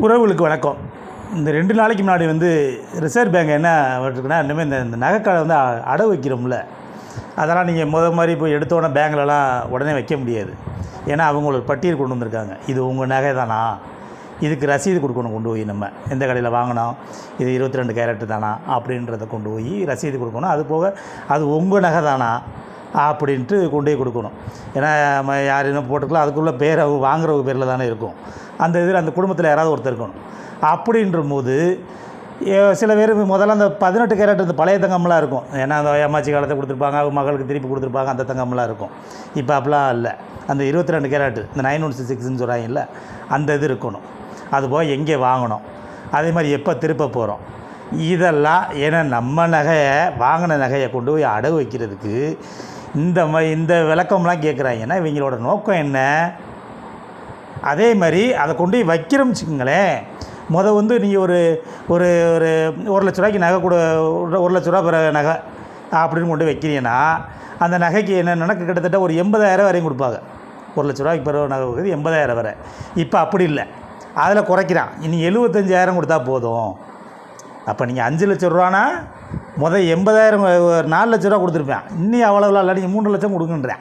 உறவுகளுக்கு வணக்கம். இந்த ரெண்டு நாளைக்கு முன்னாடி வந்து ரிசர்வ் பேங்க் என்ன வச்சுருக்குன்னா இனிமேல் இந்த இந்த நகைக்கடை வந்து அ- வைக்கிறோம்ல. அதெல்லாம் நீங்கள் முத மாதிரி போய் எடுத்தோடனே பேங்க்லலாம் உடனே வைக்க முடியாது. ஏன்னா அவங்க ஒரு பட்டியல் கொண்டு வந்திருக்காங்க. இது உங்கள் நகை தானா? இதுக்கு ரசீது கொடுக்கணும் கொண்டு போய் நம்ம. எந்த கடையில் வாங்கினோம்? இது இருபத்தி ரெண்டு கேரட்டு தானா? அப்படின்றத கொண்டு போய் ரசீது கொடுக்கணும். அது போக அது உங்கள் நகை தானா? அப்படின்ட்டு கொண்டு போய் கொடுக்கணும். ஏன்னா நம்ம யார் என்ன போட்டுக்கலாம். அதுக்குள்ளே பேர் அவங்க வாங்குறவங்க பேரில் தானே இருக்கும். அந்த இதில் அந்த குடும்பத்தில் யாராவது ஒருத்தர் இருக்கணும். அப்படின்ற போது ஏ- சில பேர் முதல்ல அந்த பதினெட்டு கேரட் இந்த பழைய தங்கம்லாம் இருக்கும். ஏன்னா அந்த அம்மாச்சி காலத்தை கொடுத்துருப்பாங்க அவங்க மகளுக்கு திருப்பி கொடுத்துருப்பாங்க அந்த தங்கம்லாம் இருக்கும். இப்போ அப்படிலாம் இல்லை. அந்த இருபத்தி ரெண்டு கேரட்டு இந்த நைன் ஒன் சிக்ஸ் சிக்ஸ்னு சொல்கிறாங்கல்ல அந்த இது இருக்கணும். அதுபோக எங்கே வாங்கணும்? அதே மாதிரி எப்போ திருப்ப போகிறோம் இதெல்லாம் ஏன்னா நம்ம நகையை வாங்கின நகையை கொண்டு போய் அடகு வைக்கிறதுக்கு இந்த மாதிரி இந்த விளக்கம்லாம் கேட்குறாங்கன்னா இவங்களோட நோக்கம் என்ன? அதே மாதிரி அதை கொண்டு போய் வைக்கிறோம்னு வச்சுக்கோங்களேன் முத வந்து நீங்கள் ஒரு ஒரு ஒரு ஒரு லட்ச ரூபாய்க்கு நகை கொடு ஒரு- லட்ச ரூபா பிற நகை அப்படின்னு கொண்டு போய் வைக்கிறீங்கன்னா அந்த நகைக்கு என்னென்னா கிட்டத்தட்ட ஒரு எண்பதாயிரம் வரையும் கொடுப்பாங்க. ஒரு லட்ச ரூபாய்க்கு பிறகு நகை கொடுக்குது எண்பதாயிரம் வரை. இப்போ அப்படி இல்லை. அதில் குறைக்கிறான். இனி எழுபத்தஞ்சாயிரம் கொடுத்தா போதும். அப்போ நீங்கள் அஞ்சு லட்ச ரூபானா முதல் எண்பதாயிரம் ஒரு நாலு லட்ச ரூபா கொடுத்துருப்பேன். இன்னும் அவ்வளோலாம் இல்லை. நீங்கள் மூணு லட்சம் கொடுக்குன்றேன்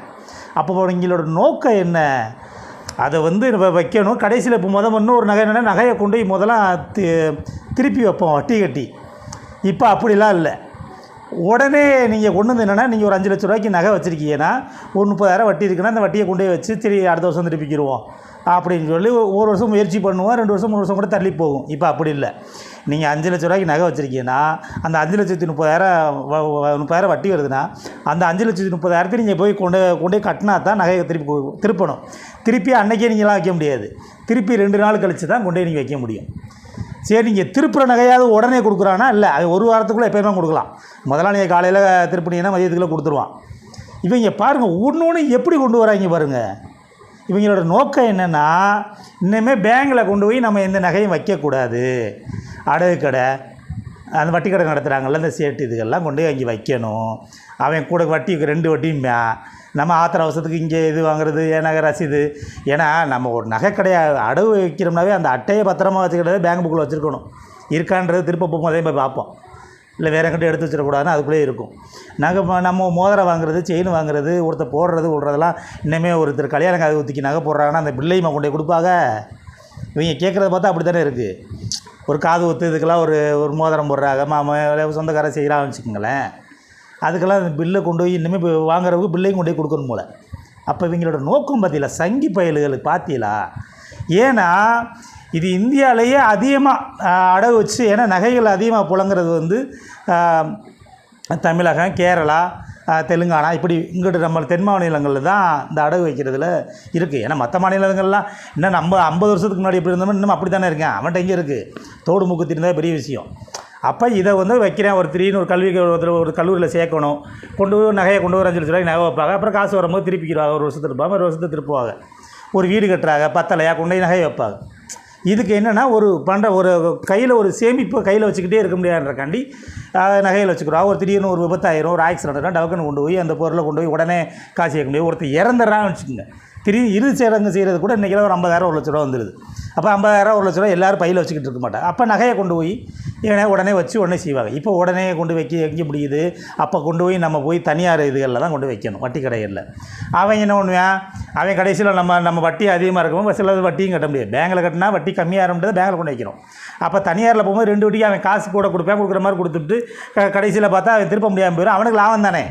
அப்போ எங்களோட நோக்கம் என்ன? அதை வந்து நம்ம வைக்கணும். கடைசியில் இப்போ முத இன்னும் ஒரு நகை என்னென்னா நகையை கொண்டு போய் முதல்ல திருப்பி வைப்போம் வட்டி கட்டி. இப்போ அப்படிலாம் இல்லை. உடனே நீங்கள் கொண்டு வந்து என்னென்னா நீங்கள் ஒரு அஞ்சு லட்ச ரூபாய்க்கு நகை வச்சுருக்கீங்கன்னா ஒரு முப்பதாயிரம் வட்டி இருக்குன்னா அந்த வட்டியை கொண்டு போய் வச்சு திரு அடுத்த வருஷம் திருப்பிக்கிடுவோம் அப்படின்னு சொல்லி ஒரு வருஷம் முயற்சி பண்ணுவோம் ரெண்டு வருஷம் மூணு வருஷம் கூட தள்ளி போகும். இப்போ அப்படி இல்லை. நீங்கள் அஞ்சு லட்ச ரூபாய்க்கு நகை வச்சுருக்கீங்கன்னா அந்த அஞ்சு லட்சத்தி முப்பதாயிரம் வ- முப்பதாயிரம் வட்டி வருதுன்னா அந்த அஞ்சு லட்சத்தி முப்பதாயிரத்தை நீங்கள் போய் கொண்டு கொண்டு போய் கட்டினா தான் நகையை திருப்பி திருப்பணும். திருப்பி அன்னைக்கே நீங்களாம் வைக்க முடியாது. திருப்பி ரெண்டு நாள் கழித்து தான் கொண்டு போய் நீங்கள் வைக்க முடியும். சரி நீங்கள் திருப்புற நகையாவது உடனே கொடுக்குறானா? இல்லை அது ஒரு வாரத்துக்குள்ளே எப்போயுமே கொடுக்கலாம். முதல்ல நீங்கள் காலையில் திருப்பினீங்கன்னா மதியத்துக்குள்ளே கொடுத்துருவான். இவங்க பாருங்கள் ஒன்று ஒன்று எப்படி கொண்டு வராங்க பாருங்கள் இவங்களோட நோக்கம் என்னென்னா இன்னுமே பேங்கில் கொண்டு போய் நம்ம எந்த நகையும் வைக்கக்கூடாது. அடகு கடை அந்த வட்டி கடை நடத்துகிறாங்கல்ல இந்த சேட்டு இதுகள்லாம் கொண்டு போய் அங்கே வைக்கணும். அவன் கூட வட்டி ரெண்டு வட்டியுமே. நம்ம ஆத்திர அவசரத்துக்கு இங்கே இது வாங்குறது என் நகை ரசீது ஏன்னா நம்ம ஒரு நகை கடையை அடவு வைக்கிறோம்னாவே அந்த அட்டையை பத்திரமா வச்சுக்கிட்டது பேங்க் புக்கில் வச்சுருக்கணும். இருக்கான்றது திருப்ப போகும்போதே போய் பார்ப்போம். இல்லை வேற எங்கிட்ட எடுத்து வச்சிடக்கூடாதுன்னு அதுக்குள்ளே இருக்கும். நகை நம்ம மோதிரம் வாங்குறது செயின் வாங்குறது ஒருத்தர் போடுறது விடுறதெல்லாம் இன்னுமே ஒருத்தர் கல்யாணம் காது ஊற்றிக்கு நகை போடுறாங்கன்னா அந்த பிள்ளையுமா கொண்டு கொடுப்பாங்க? இவங்க கேட்குறத பார்த்தா அப்படி தானே இருக்குது ஒரு காது ஒத்து இதுக்கெல்லாம் ஒரு ஒரு மோதிரம் போடுறாங்க. மாமா இல்லை சொந்தக்காரன் செய்கிறான்னு வச்சுக்கோங்களேன். அதுக்கெல்லாம் அந்த பில்லை கொண்டு போய் இன்னுமே இப்போ வாங்குறவங்க பில்லையும் கொண்டு போய் கொடுக்கணும் போல. அப்போ இவங்களோட நோக்கம் பார்த்தீங்களா சங்கி பயல்களுக்கு பார்த்தீங்களா ஏன்னா இது இந்தியாவிலேயே அதிகமாக அடகு வச்சு ஏன்னா நகைகள் அதிகமாக புழங்குறது வந்து தமிழகம் கேரளா தெலுங்கானா இப்படி இங்கிட்டு நம்ம தென் மாநிலங்களில் தான் இந்த அடகு வைக்கிறதுல இருக்குது ஏன்னா மற்ற மாநிலங்கள்லாம் இன்னும் நம்ம ஐம்பது வருஷத்துக்கு முன்னாடி எப்படி இருந்தோமோ இன்னும் அப்படி தானே இருக்கேன். அவன்கிட்ட எங்கே இருக்குது தோடு மூக்கு இருந்தால் பெரிய விஷயம். அப்போ இதை வந்து வைக்கிறேன். ஒரு திடீர்னு ஒரு கல்வி ஒரு ஒரு கல்லூரியில் சேர்க்கணும். கொண்டு போய் நகையை கொண்டு வர ஒரு அஞ்சு லட்ச ரூபாய்க்கு நகை வைப்பாங்க. அப்புறம் காசு வரும்போது திருப்பிக்கிறாங்க. ஒரு வருஷத்துக்கு இருப்பாங்க ஒரு வருஷத்துக்கு திருப்புவாங்க. ஒரு வீடு கட்டுறாங்க. பத்தலையா? கொண்டு போய் நகையை வைப்பாங்க. இதுக்கு என்னென்னா ஒரு பண்ணுற ஒரு கையில் ஒரு சேமிப்பு கையில் வச்சுக்கிட்டே இருக்க முடியாதுன்றக்காண்டி நகையில் வச்சுக்கிறோம். ஒரு திடீர்னு ஒரு விபத்தாயிரம் ஒரு ஆக்சிடென்ட்னா டவுக்குன்னு கொண்டு போய் அந்த பொருளை கொண்டு போய் உடனே காசு கேட்க முடியும் ஒருத்தர் இறந்துடுறான்னு வச்சுக்கோங்க. திடீர்னு இரு சேரங்க செய்கிறது கூட இன்றைக்கெல்லாம் ஒரு ஐம்பதாயிரம் ஒரு லட்ச ரூபா வந்துடுது அப்போ ஐம்பதாயிரம் ஒரு லட்ச ரூபா எல்லாரும் பையில் வச்சுக்கிட்டு இருக்க மாட்டாங்க அப்போ நகையை கொண்டு போய் ஏன்னா உடனே வச்சு உடனே செய்வாங்க. இப்போ உடனே கொண்டு வைக்க எங்கே முடியுது. அப்போ கொண்டு போய் நம்ம போய் தனியார் இதுகளில் தான் கொண்டு வைக்கணும் வட்டி கடைகளில். அவன் என்ன பண்ணுவான்? அவன் கடைசியில் நம்ம நம்ம வட்டி அதிகமாக இருக்கும் சில வட்டியும் கட்ட முடியாது. பேங்கில் கட்டினா வட்டி கம்மியாக இருந்தது பேங்கில் கொண்டு வைக்கிறோம் அப்போ தனியாரில் போகும்போது ரெண்டு வட்டிக்கு அவன் காசு கூட கொடுப்பேன் கொடுக்குற மாதிரி கொடுத்துட்டு கடைசியில் பார்த்தா அவன் திருப்ப முடியாமல் போயிடும். அவனுக்கு லாபம் தானே?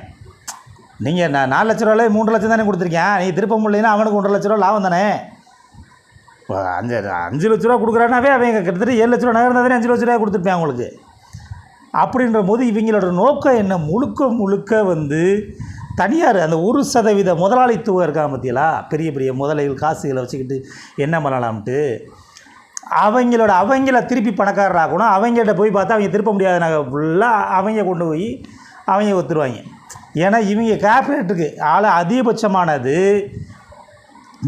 நீங்கள் நான் நாலு லட்ச ரூபாயில் மூன்று லட்சம் தானே கொடுத்துருக்கேன். நீ திருப்ப முடியலன்னா அவனுக்கு ஒன்றரை லட்ச ரூபா லாபம் தானே? இப்போ அஞ்சு அஞ்சு லட்ச ரூபா கொடுக்குறானாவே அவங்க கிட்டத்தட்ட ஏழு லட்ச ரூபா நகர்ந்தால் தானே அஞ்சு லட்ச ரூபா கொடுத்துருப்பேன் அவங்களுக்கு. அப்படின்ற போது இவங்களோட நோக்கம் என்ன? முழுக்க முழுக்க வந்து தனியார் அந்த ஒரு சதவீத முதலாளித்துவம் இருக்கா பற்றியலா பெரிய பெரிய முதலைகள் காசுகளை வச்சுக்கிட்டு என்ன பண்ணலாம்ட்டு அவங்களோட அவங்கள திருப்பி பணக்காரராகணும் அவங்கள்ட்ட போய் பார்த்தா அவங்க திருப்ப முடியாத நகை ஃபுல்லாக அவங்க கொண்டு போய் அவங்க ஒத்துருவாங்க. ஏன்னா இவங்க கார்பரேட்டுக்கு ஆள அதிகபட்சமானது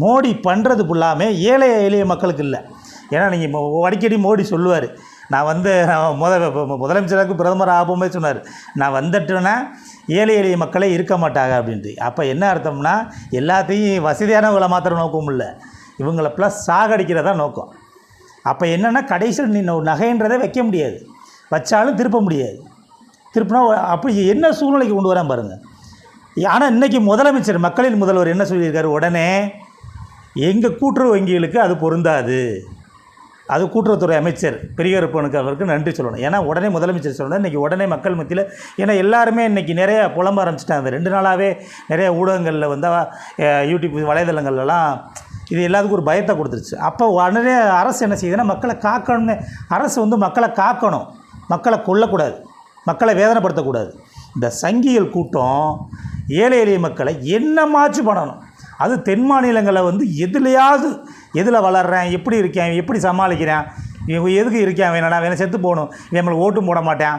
மோடி பண்ணுறது ஃபுல்லாமே ஏழை எளிய மக்களுக்கு இல்லை. ஏன்னா நீங்கள் அடிக்கடி மோடி சொல்லுவார் நான் வந்து நான் முத முதலமைச்சராக முதலமைச்சருக்கு பிரதமர் ஆகும்போது சொன்னார் நான் வந்துட்டேன்னா ஏழை எளிய மக்களே இருக்க மாட்டாங்க அப்படின்ட்டு. அப்போ என்ன அர்த்தம்னா எல்லாத்தையும் வசதியானவங்களை மாத்திரம் நோக்கம் இல்லை. இவங்களை ப்ளஸ் சாகடிக்கிறதா நோக்கம். அப்போ என்னென்னா கடைசியில் நீ நகைன்றதை வைக்க முடியாது. வச்சாலும் திருப்ப முடியாது. திருப்பினா அப்போ என்ன சூழ்நிலைக்கு கொண்டு வரான் பாருங்கள் ஆனால் இன்றைக்கி முதலமைச்சர் மக்களின் முதல்வர் என்ன சொல்லியிருக்காரு? உடனே எங்கள் கூட்டுறவு வங்கிகளுக்கு அது பொருந்தாது. அது கூட்டுறவுத்துறை அமைச்சர் பெரியகருப்பனுக்கு அவருக்கு நன்றி சொல்லணும். ஏன்னா உடனே முதலமைச்சர் சொல்லணும் இன்றைக்கி உடனே மக்கள் மத்தியில் ஏன்னா எல்லாருமே இன்றைக்கி நிறைய புலம்ப ஆரம்பிச்சிட்டாங்க. ரெண்டு நாளாகவே நிறைய ஊடகங்களில் வந்து யூடியூப் வலைதளங்கள்லாம் இது எல்லாத்துக்கும் ஒரு பயத்தை கொடுத்துருச்சு. அப்போ உடனே அரசு என்ன செய்யுதுன்னா மக்களை காக்கணும்னு அரசு வந்து மக்களை காக்கணும். மக்களை கொல்லக்கூடாது. மக்களை வேதனைப்படுத்தக்கூடாது. இந்த சங்கிகள் கூட்டம் ஏழை எளிய மக்களை என்னமாச்சு பண்ணணும்? அது தென் மாநிலங்களில் வந்து எதுலையாவது எதில் வளர்கிறேன் எப்படி இருக்கேன் எப்படி சமாளிக்கிறேன் இவன் எதுக்கு இருக்கேன் வேணடா வேணும் செத்து போகணும் இவன் நம்மளுக்கு ஓட்டும் போட மாட்டேன்.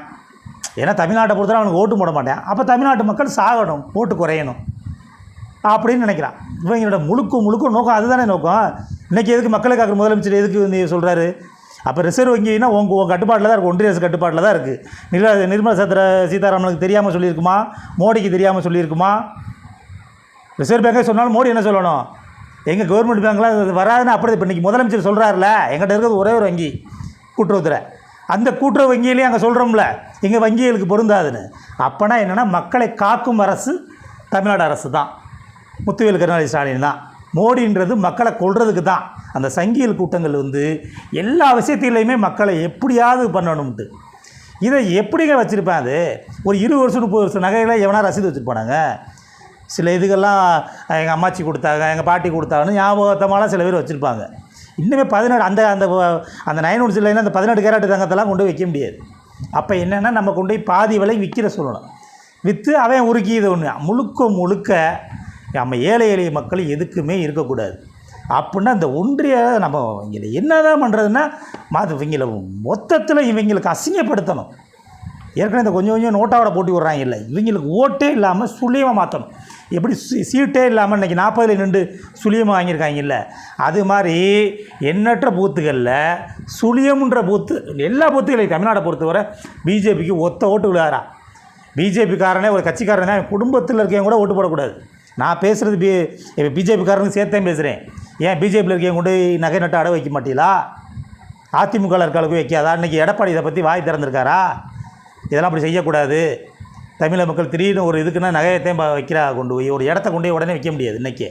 ஏன்னா தமிழ்நாட்டை பொறுத்தவரை அவனுக்கு ஓட்டு போட மாட்டேன். அப்போ தமிழ்நாட்டு மக்கள் சாகணும் ஓட்டு குறையணும் அப்படின்னு நினைக்கிறான். இவங்களோட முழுக்க முழுக்க நோக்கம் அதுதானே நோக்கம். இன்றைக்கி எதுக்கு மக்களுக்காக முதலமைச்சர் எதுக்கு வந்து சொல்கிறாரு அப்போ ரிசர்வ் வங்கினா உங்க உங்கள் கட்டுப்பாட்டில் தான் இருக்குது ஒன்றிய அரசு கட்டுப்பாட்டில் தான் இருக்குது நிர்மலா நிர்மலா சீதார சீதாராமனுக்கு தெரியாமல் சொல்லியிருக்குமா? மோடிக்கு தெரியாமல் சொல்லியிருக்குமா? ரிசர்வ் பேங்கே சொன்னாலும் மோடி என்ன சொல்லணும்? எங்கள் கவர்மெண்ட் பேங்க்லாம் வராதுன்னு அப்படி இப்போ இன்றைக்கி முதலமைச்சர் சொல்கிறாருல எங்கிட்ட இருக்கிறது ஒரே ஒரு வங்கி கூட்டுறவுத்துறை. அந்த கூட்டுறவு வங்கியிலையும் அங்கே சொல்கிறோம்ல எங்கள் வங்கிகளுக்கு பொருந்தாதுன்னு. அப்போனா என்னென்னா மக்களை காக்கும் அரசு தமிழ்நாடு அரசு தான் முத்துவேல் கருணாநிதி ஸ்டாலின் தான். மோடின்றது மக்களை கொள்றதுக்கு தான். அந்த சங்கியல் கூட்டங்கள் வந்து எல்லா விஷயத்திலையுமே மக்களை எப்படியாவது பண்ணணும்ட்டு. இதை எப்படிங்க வச்சுருப்பேன் அது? ஒரு இருபது வருஷம் முப்பது வருஷம் நகைகளை எவனா ரசீது வச்சுருப்பானாங்க சில இதுகள்லாம் எங்கள் அம்மாச்சி கொடுத்தாங்க எங்கள் பாட்டி கொடுத்தாங்கன்னு ஞாபகத்தமாலாம் சில பேர் வச்சுருப்பாங்க. இன்னுமே பதினெட்டு அந்த அந்த அந்த நைன் ஒன் சிலைன்னா அந்த பதினெட்டு கேரட்டு தங்கத்தெல்லாம் கொண்டு வைக்க முடியாது. அப்போ என்னென்னா நம்ம கொண்டு போய் பாதி விலை விற்கிற சொல்லணும் விற்று அவன் உருக்கி இது ஒன்று முழுக்க முழுக்க நம்ம ஏழை எளிய மக்கள் எதுக்குமே இருக்கக்கூடாது. அப்படின்னா இந்த ஒன்றிய நம்ம இவங்களை என்ன தான் பண்ணுறதுன்னா மாது இவங்களை மொத்தத்தில் இவங்களுக்கு அசிங்கப்படுத்தணும். ஏற்கனவே இந்த கொஞ்சம் கொஞ்சம் நோட்டாவோட போட்டி விட்றாங்க இல்லை. இவங்களுக்கு ஓட்டே இல்லாமல் சுழியமாக மாற்றணும் எப்படி சீ- சீட்டே இல்லாமல் இன்றைக்கி நாற்பதில் நின்று சுழியமாக வாங்கியிருக்காங்கல்ல அது மாதிரி எண்ணற்ற பூத்துகளில் சுழியம்ன்ற பூத்து எல்லா பூத்துகளையும் தமிழ்நாடை பொறுத்தவரை பிஜேபிக்கு ஒத்த ஓட்டு விழுகாரா? பிஜேபிக்காரனே ஒரு கட்சிக்காரனே குடும்பத்தில் இருக்கவங்க கூட ஓட்டு போடக்கூடாது. நான் பேசுகிறது பி இப்போ பிஜேபிக்காரனுக்கு சேர்த்தேன் பேசுகிறேன் ஏன் பிஜேபியில் இருக்கீங்க கொண்டு போய் நகை நட்டு அடை வைக்க மாட்டீங்களா? அதிமுக இருக்காளுக்கு வைக்காதா? இன்றைக்கி எடப்பாடி இதை பற்றி வாய் திறந்துருக்காரா? இதெல்லாம் அப்படி செய்யக்கூடாது. தமிழக மக்கள் திடீர்னு ஒரு இதுக்குன்னா நகையத்தையும் வைக்கிறா கொண்டு போய். ஒரு இடத்த கொண்டு போய் உடனே வைக்க முடியாது இன்றைக்கி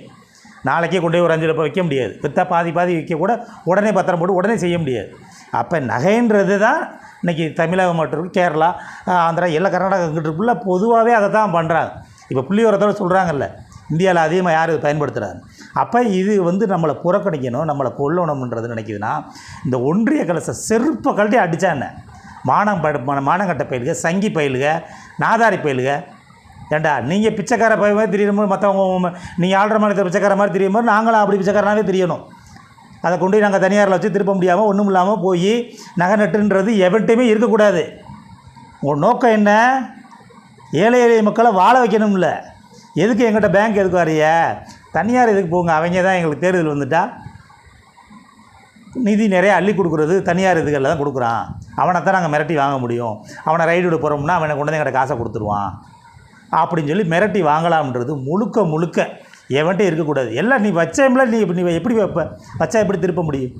நாளைக்கே கொண்டு போய் ஒரு அஞ்சு ரூபாய் வைக்க முடியாது. விற்றா பாதி பாதி விற்க கூட உடனே பத்திரம் போட்டு உடனே செய்ய முடியாது. அப்போ நகைன்றது தான் இன்றைக்கி தமிழகம் மட்டும் கேரளா ஆந்திரா எல்லா கர்நாடகா கிட்ட பொதுவாகவே அதை தான் பண்ணுறாங்க இப்போ புள்ளிவரத்தோட சொல்கிறாங்கல்ல இந்தியாவில் அதிகமாக யார் இது பயன்படுத்துகிறாங்க? அப்போ இது வந்து நம்மளை புறக்கணிக்கணும் நம்மளை கொல்லணும்ன்றது நினைக்குதுன்னா இந்த ஒன்றிய கலச செருப்பை கழட்டி அடித்தா என்ன? மானம் படு மானங்கட்ட பயிலுக சங்கி பயிலுக நாதாரி பயிலுக. ஏண்டா நீங்கள் பிச்சைக்கார பய மாதிரி தெரியும் போது மற்றவங்க நீங்கள் ஆள்ற மாதிரி பிச்சைக்கார மாதிரி தெரியும் போது நாங்களும் அப்படி பிச்சைக்காரனாவே தெரியணும். அதை கொண்டு நாங்கள் தனியாரில் வச்சு திருப்ப முடியாமல் ஒன்றும் இல்லாமல் போய் நகை நட்டுன்றது எவன்ட்டையுமே இருக்கக்கூடாது. உங்கள் நோக்கம் என்ன? ஏழை எளிய மக்களை வாழ வைக்கணும்ல. எதுக்கு எங்கிட்ட பேங்க் எதுக்கு வரைய தனியார் எதுக்கு போங்க? அவங்க தான் எங்களுக்கு தேர்தல் வந்துட்டா. நிதி நிறைய அள்ளி கொடுக்குறது தனியார் இதுகளில் தான் கொடுக்குறான். அவனை தான் நாங்கள் மிரட்டி வாங்க முடியும். அவனை ரைடு விட போகிறோம்னா அவனை கொண்டு வந்து எங்கள்கிட்ட காசை கொடுத்துருவான். அப்படின்னு சொல்லி மிரட்டி வாங்கலாம்ன்றது முழுக்க முழுக்க எவன்ட்டே இருக்கக்கூடாது. எல்லாம் நீ வச்சேம்ல நீ நீ எப்படி வைப்ப? வச்சா எப்படி திருப்ப முடியும்?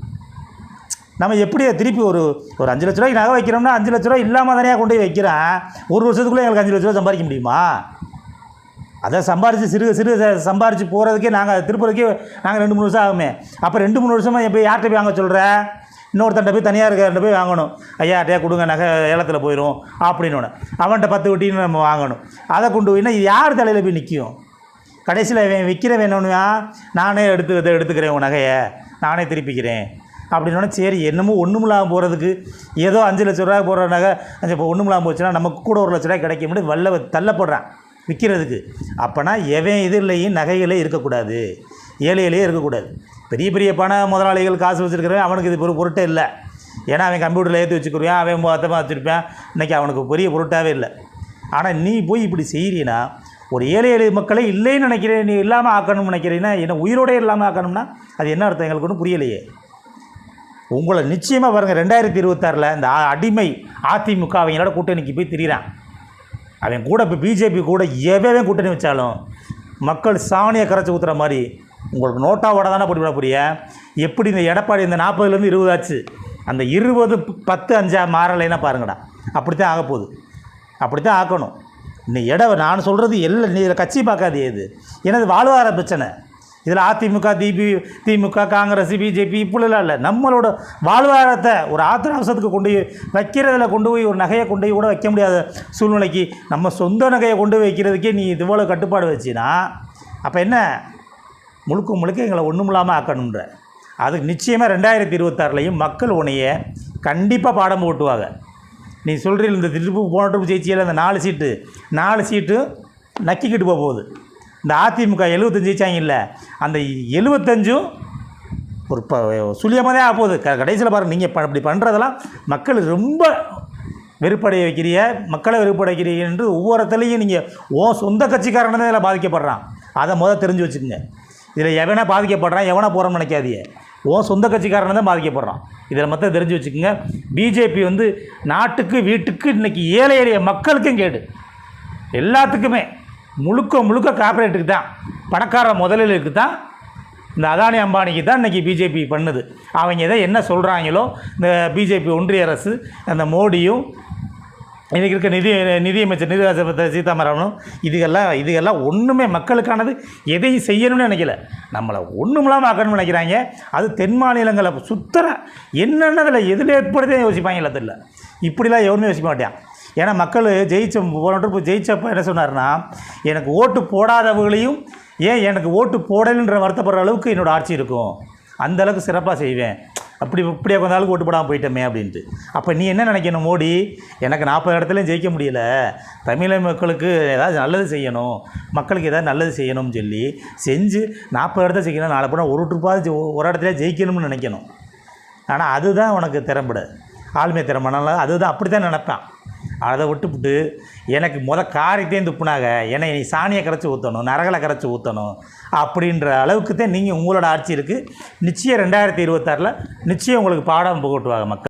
நம்ம எப்படி திருப்பி ஒரு ஒரு அஞ்சு லட்ச ரூபாய்க்கு நகை வைக்கிறோம்னா அஞ்சு லட்ச ரூபாய் இல்லாமல் தானே கொண்டு போய் வைக்கிறேன். ஒரு வருஷத்துக்குள்ளே எங்களுக்கு அஞ்சு லட்ச ரூபா சம்பாதிக்க முடியுமா? அதை சம்பாரித்து சிறு சிறு சம்பாரித்து போகிறதுக்கே நாங்கள் திருப்பதிக்கே நாங்கள் ரெண்டு மூணு வருஷம் ஆகுமே. அப்போ ரெண்டு மூணு வருஷமாக போய் யார்கிட்ட போய் வாங்க சொல்கிற இன்னொருத்தன்ட்ட போய் தனியாக இருக்கிற போய் வாங்கணும். ஐயா யார்ட்டையா கொடுங்க நகை ஏலத்தில் போயிடும் அப்படின்னு அவன்கிட்ட பத்து வட்டின்னு நம்ம வாங்கணும். அதை கொண்டு போயின்னா இது யார் தலையில் போய் நிற்கும் கடைசியில் இவன் விற்கிற வேணும்னா நானே எடுத்து இதை எடுத்துக்கிறேன் உன் நகையை. நானே திருப்பிக்கிறேன். அப்படின்னோடனே சரி என்னமோ ஒன்றும் இல்லாமல் போகிறதுக்கு ஏதோ அஞ்சு லட்ச ரூபா போகிற நகை அஞ்சு இப்போ ஒன்றும் இல்லாமல் போச்சுன்னா நமக்கு கூட ஒரு லட்ச ரூபாய் கிடைக்க முடியும் வல்ல தள்ளப்படுறான். விற்கிறதுக்கு அப்போனா எவன் இது இல்லையும் நகைகளே இருக்கக்கூடாது. ஏழையிலேயே இருக்கக்கூடாது. பெரிய பெரிய பண முதலாளிகள் காசு வச்சுருக்கிறவன் அவனுக்கு இது ஒரு பொருட்டே இல்லை. ஏன்னா அவன் கம்ப்யூட்டரில் ஏற்றி வச்சுக்கிருவான் அவன் மொத்தமாக வச்சுருப்பான் இன்றைக்கி அவனுக்கு பெரிய பொருட்டாகவே இல்லை. ஆனால் நீ போய் இப்படி செய்கிறீன்னா ஒரு ஏழை ஏழை மக்களை இல்லைன்னு நினைக்கிறேன் நீ இல்லாமல் ஆக்கணும்னு நினைக்கிறீன்னா என்ன உயிரோடே இல்லாமல் ஆக்கணும்னா அது என்ன அர்த்தம் எங்களுக்கு ஒன்றும் புரியலையே. உங்களை நிச்சயமாக பாருங்கள் ரெண்டாயிரத்தி இருபத்தாறில் இந்த அடிமை அதிமுக அவங்களோட கூட்டணிக்கு போய் திரிகிறான் அவன் கூட இப்போ பிஜேபி கூட எவ்வளவு கூட்டணி வச்சாலும் மக்கள் சாணியை கரைச்சி ஊற்றுற மாதிரி உங்களுக்கு நோட்டாவோட தானே போட்டி பண்ண எப்படி இந்த எடப்பாடி இந்த நாற்பதுலேருந்து இருபது ஆச்சு? அந்த இருபது பத்து அஞ்சா மாறலைன்னா பாருங்கடா. அப்படித்தான் ஆக போகுது. அப்படித்தான் ஆக்கணும். இந்த இடம் நான் சொல்கிறது எல்லாம் நீ இதில் கட்சி பார்க்காதே இது. எனது வாழ்வாதார பிரச்சனை. இதில் அதிமுக திபி திமுக காங்கிரஸ் பிஜேபி இப்படிலாம் இல்லை. நம்மளோட வாழ்வாதாரத்தை ஒரு ஆத்திர அவசரத்துக்கு கொண்டு போய் வைக்கிறதுல கொண்டு போய் ஒரு நகையை கொண்டு போய் கூட வைக்க முடியாத சூழ்நிலைக்கு நம்ம சொந்த நகையை கொண்டு வைக்கிறதுக்கே நீ இவ்வளோ கட்டுப்பாடு வச்சினா அப்போ என்ன? முழுக்க முழுக்க எங்களை ஒன்றும் இல்லாமல் ஆக்கணுன்ற அதுக்கு நிச்சயமாக ரெண்டாயிரத்தி இருபத்தாறுலையும் மக்கள் உனைய கண்டிப்பாக பாடம் போட்டுவாங்க. நீ சொல்கிறீங்க இந்த திருப்பு போன ட்ரிப்பு ஜெயிச்சியில் அந்த நாலு சீட்டு நாலு சீட்டு நக்கிக்கிட்டு போக போகுது. இந்த அதிமுக எழுபத்தஞ்சு ஜெயிச்சாங்க இல்லை. அந்த எழுபத்தஞ்சும் ஒரு ப சுழியமாக தான் ஆக போகுது. க கடைசியில் பாருங்கள் நீங்கள் ப இப்படி பண்ணுறதெல்லாம் மக்கள் ரொம்ப வெறுப்படைய வைக்கிறீங்க. மக்களை வெறுப்படை வைக்கிறீங்க என்று ஒவ்வொருத்தலையும் நீங்கள் ஓ சொந்த கட்சிக்காரன் தான் இதில் பாதிக்கப்படுறான். அதை முதல் தெரிஞ்சு வச்சுக்கோங்க. இதில் எவனா பாதிக்கப்படுறான் எவனா போகிறோம்னு நினைக்காதீங்க. ஓ சொந்த கட்சிக்காரன் தான் பாதிக்கப்படுறான். இதில் மொத்தம் தெரிஞ்சு வச்சுக்கோங்க. பிஜேபி வந்து நாட்டுக்கு வீட்டுக்கு இன்றைக்கி ஏழை எளிய மக்களுக்கும் கேடு. எல்லாத்துக்குமே. முழுக்க முழுக்க கார்பரேட்டுக்கு தான். பணக்கார முதலீடுக்கு தான் இந்த அதானி அம்பானிக்கு தான் இன்றைக்கி பிஜேபி பண்ணுது. அவங்க எதை என்ன சொல்கிறாங்களோ இந்த பிஜேபி ஒன்றிய அரசு அந்த மோடியும் இன்றைக்கி இருக்க நிதி நிதியமைச்சர் நிர்வாக சீதாராமனும் இதுகெல்லாம் இதுகெல்லாம் ஒன்றுமே மக்களுக்கானது. எதையும் செய்யணும்னு நினைக்கல. நம்மளை ஒன்றுமில்லாமல் ஆக்கணும்னு நினைக்கிறாங்க. அது தென் மாநிலங்களை சுத்தர என்னென்னதில் எதில் ஏற்படுதே யோசிப்பாங்க எல்லாத்துல இப்படிலாம் எவருமே யோசிக்க மாட்டேன். ஏன்னா மக்கள் ஜெயிச்ச போன ட்ரிப்பு ஜெயிச்சப்போ என்ன சொன்னார்னா எனக்கு ஓட்டு போடாதவங்களையும் ஏன் எனக்கு ஓட்டு போடலைன்ற வருத்தப்படுற அளவுக்கு என்னோடய ஆட்சி இருக்கும். அந்த அளவுக்கு சிறப்பாக செய்வேன். அப்படி இப்படியே கொஞ்ச நாளுக்கு ஓட்டு போடாமல் போயிட்டோமே அப்படின்ட்டு. அப்போ நீ என்ன நினைக்கணும் மோடி? எனக்கு நாற்பது இடத்துலையும் ஜெயிக்க முடியல. தமிழக மக்களுக்கு ஏதாவது நல்லது செய்யணும். மக்களுக்கு ஏதாவது நல்லது செய்யணும்னு சொல்லி செஞ்சு நாற்பது இடத்த செய்யணும் நாலு போனால் ஒரு ட்ரிப்பாவது ஒரு இடத்துல ஜெயிக்கணும்னு நினைக்கணும். ஆனால் அதுதான் உனக்கு திறம்பட. ஆளுமை திறமைனால அதுதான் அப்படி தான் நினப்பேன். அதை விட்டுப்புட்டு எனக்கு முத காரியத்தையும் துப்புனாங்க. என்னை நீ சாணியை கரைச்சி ஊற்றணும் நரகளை கரைச்சி ஊற்றணும் அப்படின்ற அளவுக்கு தான் நீங்கள் உங்களோட ஆட்சி இருக்குது நிச்சயம் ரெண்டாயிரத்தி இருபத்தாறில் நிச்சயம் உங்களுக்கு பாடம் புகட்டுவாங்க மக்கள்.